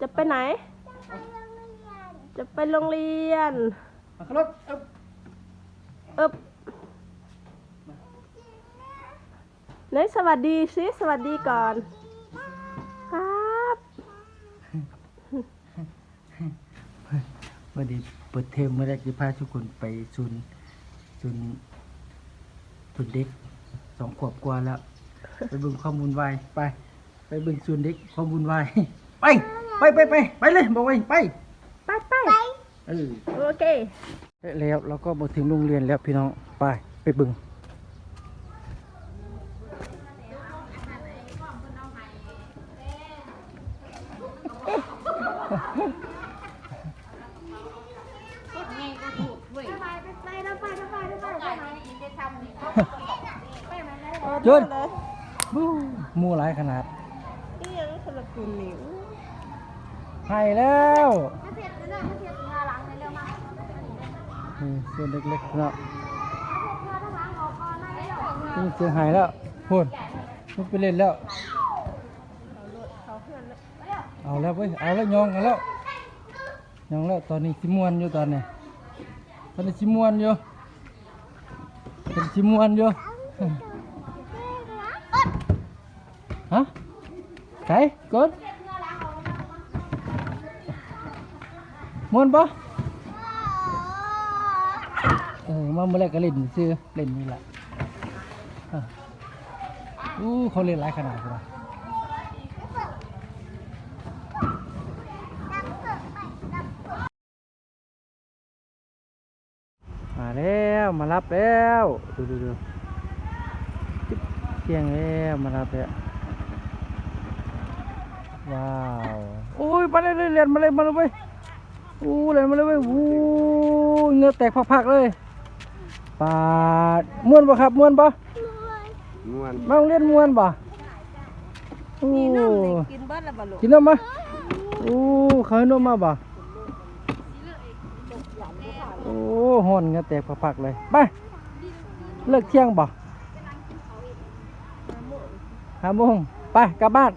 จะไปไหน จะไปโรงเรียน มาขึ้นรถเอ้าเอบไหนสวัสดีสิสวัสดีก่อน ครับวันนี้เปิดเทอมเมื่อแรกจะพาทุกคนไปศูนย์ศูนย์ศูนย์เด็กสองขวบกว่าแล้ว ไปเบิ่งข้อมูลวายไป ไปเบิ่งศูนย์เด็กข้อมูลวายไป ไปไปไปไปเลยบอกไว้ไปไปไปเออโอเคแล้วเราก็มาถึงโรงเรียนแล้วพี่น้องไปไปเบิ่งจนเลยบู๊หมู่หลายขนาดนี่ยังคนละกลุ่มนี่อู้ ให้แล้วนี่ส่วนเล็กๆเนาะนี่เสียหายแล้วพูดมันไปเล่นแล้ว เอาแล้วเว้ย เอาแล้วยองเอาแล้วยองแล้วตอนนี้สิมวนอยู่ตอนนี้ ตอนนี้สิมวนอยู่เป็นสิมวนอยู่ฮะใมวนปะเออมาเมื่อไรก็เล่นซื้อเล่นนี่แหละอู้เขาเล่นหลายขนาดเลยมาแล้วมารับแล้ว ดูดูดูเที่ยงแล้วมารับแล้วว้าว โอ้ยมาเลยเลยเรียนมาเลยมาเลยเว้ย อู้เรียนมาเลยเว้ยอู้เหงือแตกพักๆเลยปาดม่วนปะครับม่วนปะม่วนมาโรงเรียนม่วนปะอู้มีน้ำนี่กินเบิดแล้วบ่ลูกกินนมมาอู้เขาให้นมมาปะโอ้หอนเหงือแตกพักๆเลยไปเลิกเที่ยงปะห้าโมงไปกลับบ้าน